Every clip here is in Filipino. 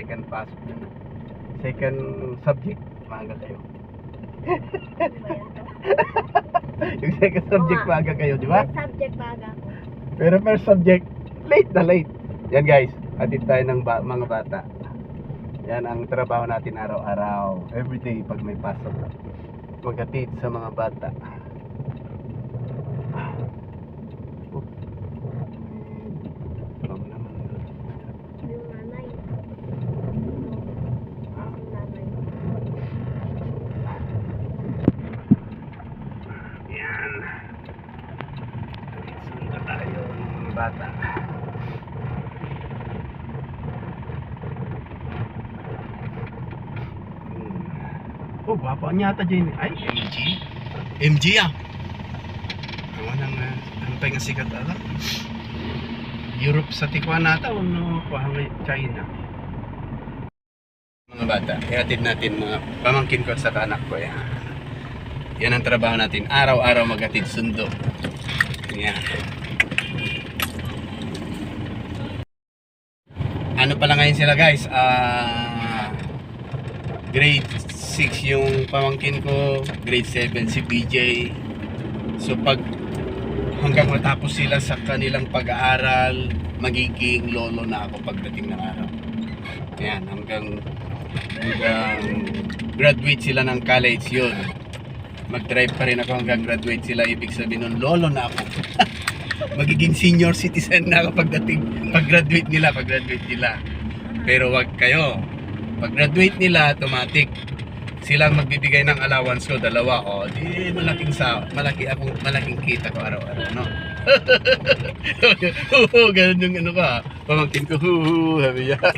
second pass, second subject, maaga kayo. yung second subject, maaga kayo, di ba? May subject ako. Pero first subject, late na late. Yan guys, atid tayo ng ba- mga bata. Yan ang trabaho natin araw-araw. Everyday pag may pasok. Magatid sa mga bata. Oh. Bang naman. Yung nanay. Yung nanay. Yan. Sunod na tayo mga bata. Oh, gwapa niya ata dyan. Ay, MG. MG ah. Ang nang uh, ang nga sikat ala. Europe sa Tijuana ata o no, China. Mga bata, ihatid natin mga pamangkin ko sa anak ko yan. Yan ang trabaho natin. Araw-araw maghatid sundo. Yan. Ano pala ngayon sila guys? Ah grade 6 yung pamangkin ko, grade 7 si PJ. So pag hanggang matapos sila sa kanilang pag-aaral, magiging lolo na ako pagdating ng araw. Yan, hanggang hanggang graduate sila ng college yun mag-drive pa rin ako hanggang graduate sila ibig sabihin nun lolo na ako magiging senior citizen na ako pagdating pag-graduate nila pag-graduate nila. Pero wag kayo. Pag-graduate nila automatic. Silang magbibigay ng allowance ko dalawa. O di malaking sa malaki akong malaking kita ko araw-araw no? Oo, ganun yung ano ka pamangkin ko hu sabi niya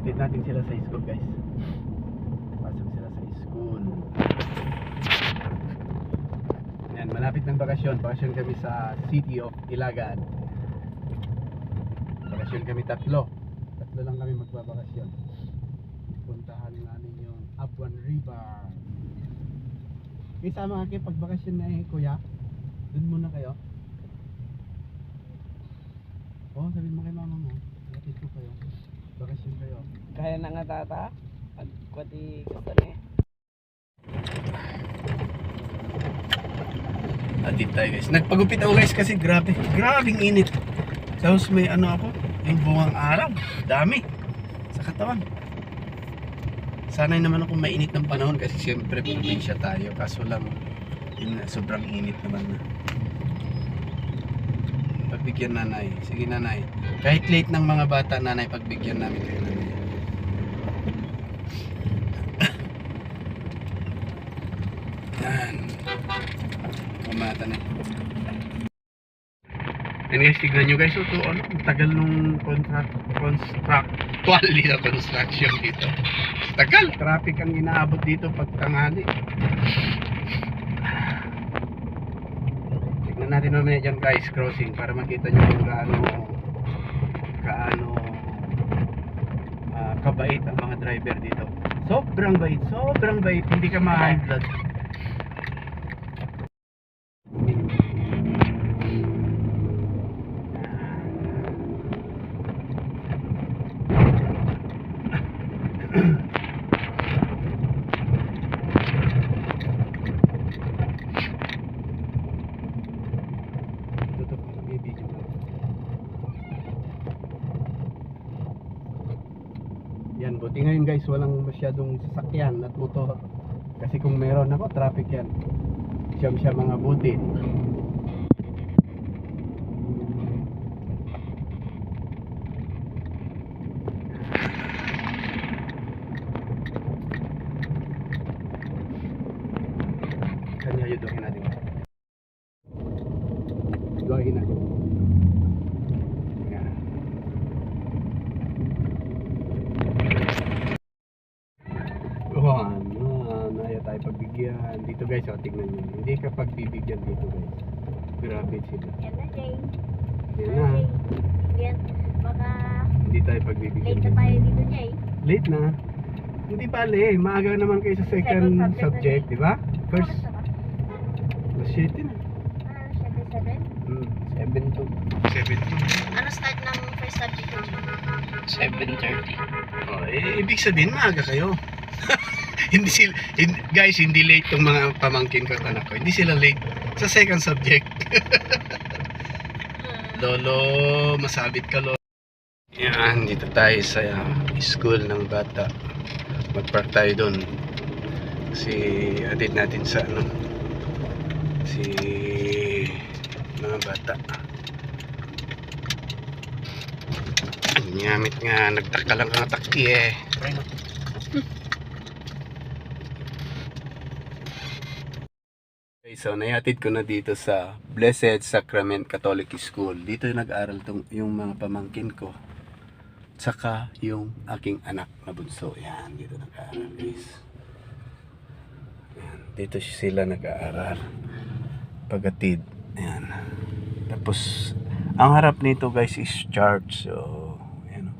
Hatid natin sila sa school guys. Pasok sila sa school. Yan, malapit ng bakasyon. Bakasyon kami sa City of Ilagan. Bakasyon kami tatlo. Tatlo lang kami magbabakasyon. Puntahan namin yung Abuan River. Isama kayo pag bakasyon na eh, kuya. Doon muna kayo. Oo, oh, sabihin mo kay mama mo. Hatid ko kayo. Bakasyon kayo. Kaya na nga tata. At kwati gusto na eh. Atid tayo guys. Nagpagupit ako guys kasi grabe. Grabing init. Tapos may ano ako, yung buwang araw. Dami. Sa katawan. Sanay naman ako mainit ng panahon kasi siyempre probinsya tayo. Kaso lang, yun, sobrang init naman na. Pagbigyan nanay. Sige nanay. Kahit late ng mga bata nanay, pagbigyan namin kayo nanay. Kumata na. Yan guys, tignan nyo guys, ito ano, ang tagal nung contract, constructual dito, construction dito. Tagal, traffic ang inaabot dito pag tanghali. Tignan natin mamaya dyan guys, crossing, para makita nyo kung gaano, gaano ah, kabait ang mga driver dito. Sobrang bait, sobrang bait, hindi ka ma-high. Yan, buti ngayon guys, walang masyadong sasakyan at motor. Kasi kung meron ako, traffic yan. Siyam siya mga buti. Kanya doon natin. Doon natin. Yan. Oh, ano, naya pagbigyan. Dito guys, oh, tingnan nyo. Hindi ka pagbibigyan dito guys. Grabe sila. Yan na, Jay. Yan na. Yan. Baka Hindi tayo pagbibigyan. late na tayo dito, Jay. Late na. Hindi bale, maaga naman kayo sa second Second subject subject, di ba? First, mas 7 na. Ah, 7 to 7 Ano start ng first subject ko? 7.30. Oh, eh, ibig sabihin maaga kayo. hindi sila, hindi, guys, hindi late tong mga pamangkin ko at anak ko. Hindi sila late sa second subject. Lolo, masabit ka, Lolo. Yan, dito tayo sa uh, school ng bata. Mag-park tayo doon. Si, atid natin sa ano, si mga bata. Ang yamit nga, nagtaka lang ang takti eh. Okay, so naihatid ko na dito sa Blessed Sacrament Catholic School. Dito yung nag-aaral tong, yung mga pamangkin ko. Tsaka yung aking anak na bunso. Yan, dito nag-aaral guys. Yan, dito sila nag-aaral. Pagatid. Yan. Tapos, ang harap nito guys is church. So, yan.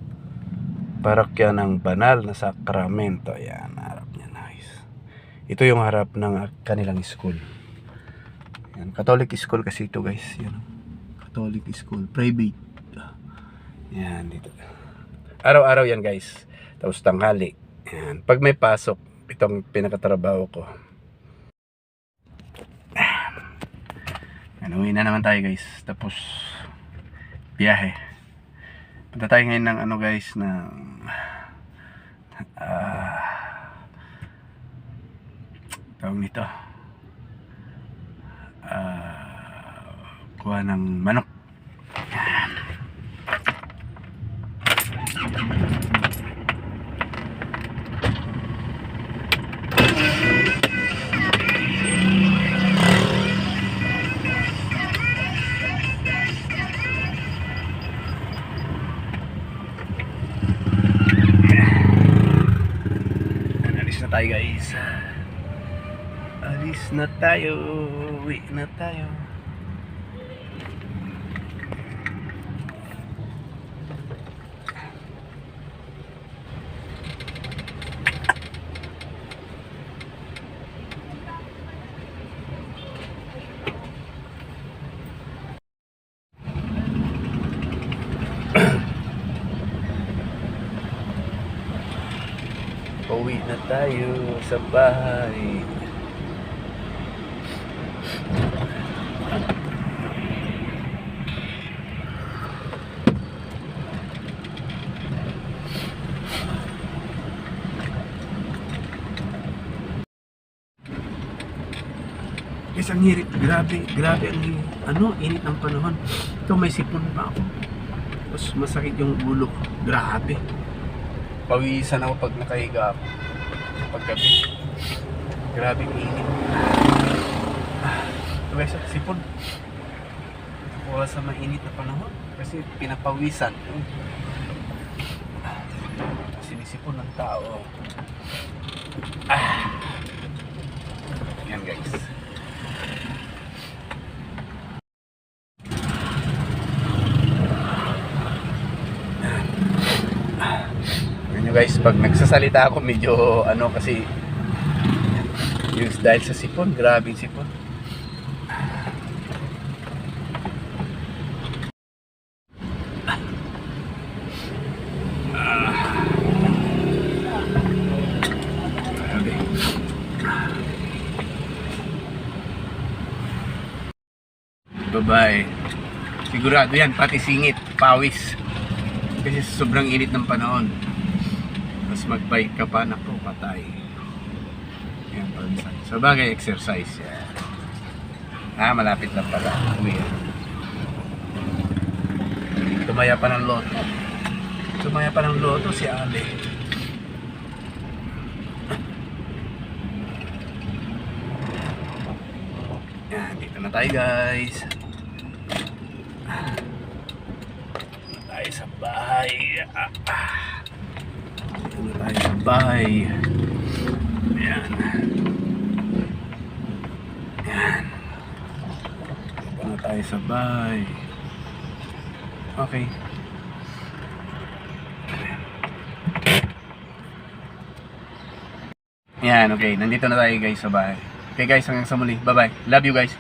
Parakya ng banal na sakramento. Yan, harap niya guys. Ito yung harap ng kanilang school. Catholic school kasi ito guys. Yan. Catholic school, private. Yan dito. Araw-araw yan guys. Tapos tanghali. Yan. Pag may pasok, itong pinakatrabaho ko. Yan, uwi na naman tayo guys. Tapos, biyahe. Punta tayo ngayon ng ano guys, ng ah tawag nito ah kuha ng manok. Yan, alis na tayo guys. Alis na tayo. Uwi na tayo Uwi na tayo sa bahay. Guys, ang hirit. Grabe, grabe ang ano, init ng panahon. Ito may sipon pa ako. Tapos masakit yung ulo. Grabe. Pawisan ako pag nakahiga ako. Paggabi. Grabe init. Ah, guys, sipon. Kuha sa mainit na panahon. Kasi pinapawisan. Ah, Sinisipon ng tao. Ah. Yan guys. Yun nyo guys, pag nagsasalita ako medyo ano kasi yung dahil sa sipon, grabing sipon. Babae. Sigurado yan, pati singit, pawis. Kasi sobrang init ng panahon. Tapos mag-bike ka pa, naku, patay. Yan, pawisan. So bagay, exercise. Yan. Ah, malapit lang pala. Uwi. Tumaya pa ng loto. Tumaya pa ng loto si Ale. Yan, dito na tayo guys. Dito tayo sa bahay. Ah, ah. Tayo sa bahay. Ayan. Ayan. Na tayo sa bahay. Okay. Yan, okay. Nandito na tayo guys sa bahay. Okay guys, hanggang sa muli. Bye-bye. Love you guys.